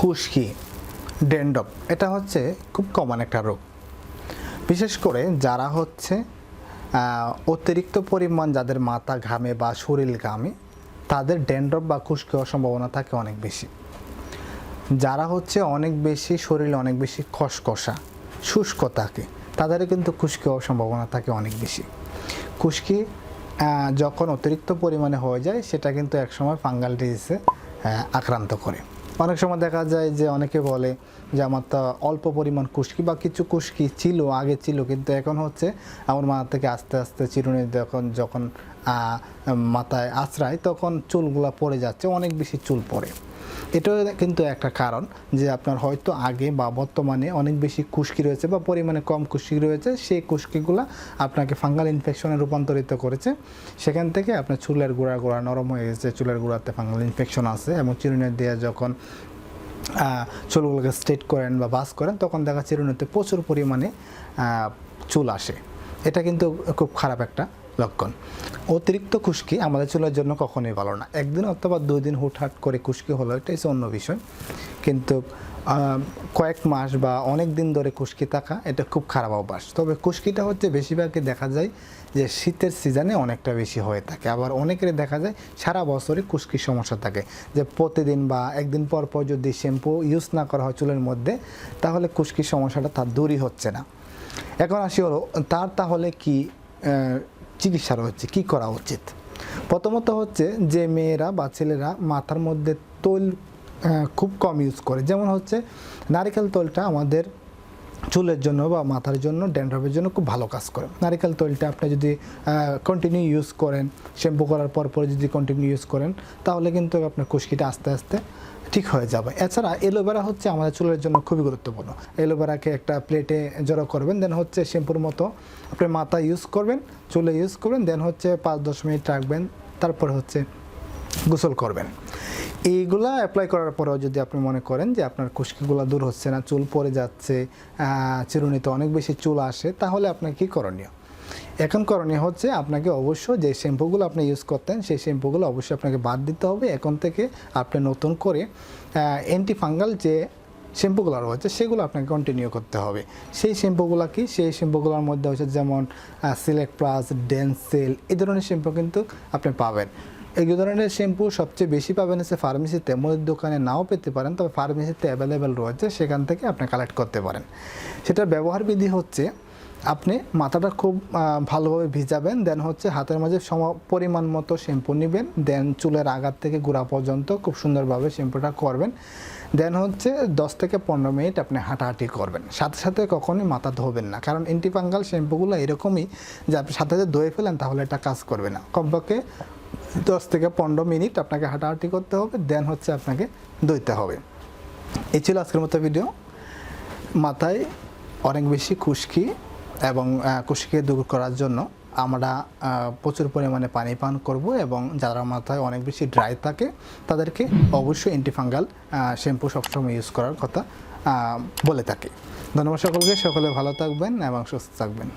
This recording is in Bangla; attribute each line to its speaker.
Speaker 1: খুশকি ডেন্ডপ এটা হচ্ছে খুব কমন একটা রোগ। বিশেষ করে যারা হচ্ছে অতিরিক্ত পরিমাণ যাদের মাথা ঘামে বা শরীর ঘামে, তাদের ডেন্ড্রপ বা খুশকি হওয়ার সম্ভাবনা থাকে অনেক বেশি। যারা হচ্ছে অনেক বেশি শরীরে অনেক বেশি খসখসা, শুষ্ক থাকে তাদের কিন্তু খুশকি হওয়ার সম্ভাবনা থাকে অনেক বেশি। খুশকি যখন অতিরিক্ত পরিমাণে হয়ে যায়, সেটা কিন্তু একসময় ফাঙ্গাল ডিজিজে আক্রান্ত করে। অনেক সময় দেখা যায় যে অনেকে বলে যে আমার তো অল্প পরিমাণ কুশকি বা কিছু কুশকি ছিল, আগে ছিল, কিন্তু এখন হচ্ছে আমার মা থেকে আস্তে আস্তে চিরুনি যখন যখন মাথায় আশ্রায়, তখন চুলগুলা পড়ে যাচ্ছে, অনেক বেশি চুল পড়ে। এটাও কিন্তু একটা কারণ যে আপনার হয়তো আগে বা বর্তমানে অনেক বেশি খুশকি রয়েছে বা পরিমাণে কম খুশকি রয়েছে, সেই খুশকিগুলো আপনাকে ফাঙ্গাল ইনফেকশনে রূপান্তরিত করেছে। সেখান থেকে আপনার চুলের গোড়া গোড়া নরম হয়ে গেছে, চুলের গোড়াতে ফাঙ্গাল ইনফেকশন আছে এবং চিরুনি দিয়ে যখন চুলগুলোকে স্ট্রেট করেন বা বাস করেন, তখন দেখা চিরুনিতে প্রচুর পরিমাণে চুল আসে। এটা কিন্তু খুব খারাপ একটা লক্ষণ। অতিরিক্ত খুশকি আমাদের চুলের জন্য কখনোই ভালো না। একদিন অথবা দুই দিন হুটহাট করে খুশকি হলো, এটা হচ্ছে অন্য বিষয়। কিন্তু কয়েক মাস বা অনেক দিন ধরে খুশকি থাকা, এটা খুব খারাপ অভ্যাস। তবে খুশকিটা হচ্ছে বেশিরভাগই দেখা যায় যে শীতের সিজনে অনেকটা বেশি হয়ে থাকে। আবার অনেকেরই দেখা যায় সারা বছরই খুশকির সমস্যা থাকে। যে প্রতিদিন বা একদিন পর পর যদি শ্যাম্পু ইউজ না করা হয় চুলের মধ্যে, তাহলে খুশকির সমস্যাটা তার দূরই হচ্ছে না। এখন আসি হলো, তার তাহলে কি চিকিৎসা রয়েছে কি করা উচিত? প্রথমত হচ্ছে যে মেয়েরা বা ছেলেরা মাথার মধ্যে তৈল খুব কম ইউজ করে। যেমন হচ্ছে নারিকেল তৈলটা আমাদের চুলের জন্য বা মাথার জন্য, ড্যান্ড্রফের জন্য খুব ভালো কাজ করে। নারিকেল তৈলটা আপনি যদি কন্টিনিউ ইউজ করেন শ্যাম্পু করার পর পরে যদি কন্টিনিউ ইউজ করেন, তাহলে কিন্তু আপনার খুশকিটা আস্তে আস্তে ঠিক হয়ে যাবে। এছাড়া এলোভেরা হচ্ছে আমাদের চুলের জন্য খুবই গুরুত্বপূর্ণ। এলোভেরাকে একটা প্লেটে জড়ো করবেন দেন হচ্ছে শ্যাম্পুর মতো আপনি মাথা ইউজ করবেন, চুলে ইউজ করবেন দেন হচ্ছে পাঁচ দশ মিনিট রাখবেন, তারপর হচ্ছে গোসল করবেন। এইগুলা অ্যাপ্লাই করার পরেও যদি আপনি মনে করেন যে আপনার খুশকিগুলো দূর হচ্ছে না, চুল পড়ে যাচ্ছে চিরুনিতে অনেক বেশি চুল আসে, তাহলে আপনার কি করণীয়? এখন করণীয় হচ্ছে আপনাকে অবশ্য যে শ্যাম্পুগুলো আপনি ইউজ করতেন, সেই শ্যাম্পুগুলো অবশ্যই আপনাকে বাদ দিতে হবে। এখন থেকে আপনি নতুন করে অ্যান্টি ফাঙ্গাল যে শ্যাম্পুগুলো রয়েছে, সেগুলো আপনাকে কন্টিনিউ করতে হবে। সেই শ্যাম্পুগুলো কি? সেই শ্যাম্পুগুলোর মধ্যে হচ্ছে যেমন সিলেক্ট প্লাস ডেন্সেল এই ধরনের শ্যাম্পু কিন্তু আপনি পাবেন। এই ধরনের শ্যাম্পু সবচেয়ে বেশি পাবেন হচ্ছে ফার্মেসিতে মুদির দোকানে নাও পেতে পারেন, তবে ফার্মেসিতে অ্যাভেলেবেল রয়েছে, সেখান থেকে আপনি কালেক্ট করতে পারেন। সেটার ব্যবহার বিধি হচ্ছে আপনি মাথাটা খুব ভালোভাবে ভিজাবেন দেন হচ্ছে হাতের মাঝে সম পরিমাণ মতো শ্যাম্পু নেবেন দেন চুলের আঘাত থেকে গোড়া পর্যন্ত খুব সুন্দরভাবে শ্যাম্পুটা করবেন। দেন হচ্ছে দশ থেকে পনেরো মিনিট আপনি হাঁটাহাঁটি করবেন। সাথে সাথে কখনোই মাথা ধোবেন না, কারণ এন্টিফাঙ্গাল শ্যাম্পুগুলো এরকমই যে আপনি সাথে সাথে ধুয়ে ফেলেন তাহলে এটা কাজ করবে না। কমপক্ষে দশ থেকে পনেরো মিনিট আপনাকে হাঁটাহাঁটি করতে হবে দেন হচ্ছে আপনাকে ধুইতে হবে। এই ছিল আজকের মতো ভিডিও। মাথায় অনেক বেশি খুশকি। এবং কুশিকে দূর করার জন্য আমরা প্রচুর পরিমাণে পানি পান করব এবং যারা মাথায় অনেক বেশি ড্রাই থাকে, তাদেরকে অবশ্যই অ্যান্টিফাঙ্গাল শ্যাম্পু সবসময় ইউজ করার কথা বলে থাকি। ধন্যবাদ সকলকে, সকলে ভালো থাকবেন এবং সুস্থ থাকবেন।